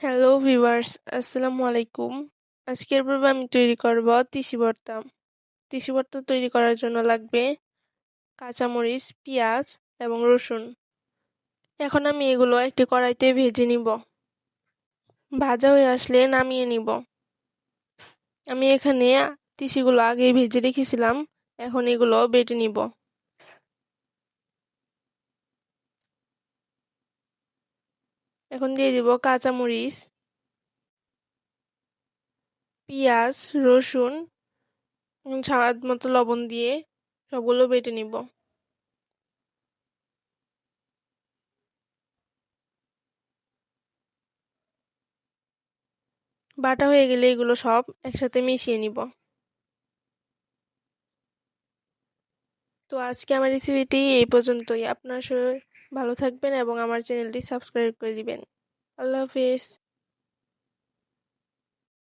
Hello viewers আসসালামু আলাইকুম আজকের পর্বে আমি তৈরি করব তিসি ভর্তা তিসি ভর্তা তৈরি করার জন্য লাগবে কাঁচামরিচ পেঁয়াজ এবং রসুন এখন আমি এগুলো একটি কড়াইতে ভেজে নিব ভাজা হয়ে আসলে নামিয়ে নিব আমি এখানে তিসিগুলো আগে ভেজে রেখেছিলাম এখন এগুলো বেটে নিব এখন দিয়ে দিব কাঁচামরিচ, পেঁয়াজ, রসুন স্বাদ মতো লবণ দিয়ে সবগুলো বেটে নিব। বাটা হয়ে গেলে এগুলো সব একসাথে মিশিয়ে নিব। তো আজকে আমার রেসিপিটি এই পর্যন্তই। আপনার ভালো থাকবেন এবং আমার চ্যানেলটি সাবস্ক্রাইব করে দিবেন। আল্লাহ হাফিজ।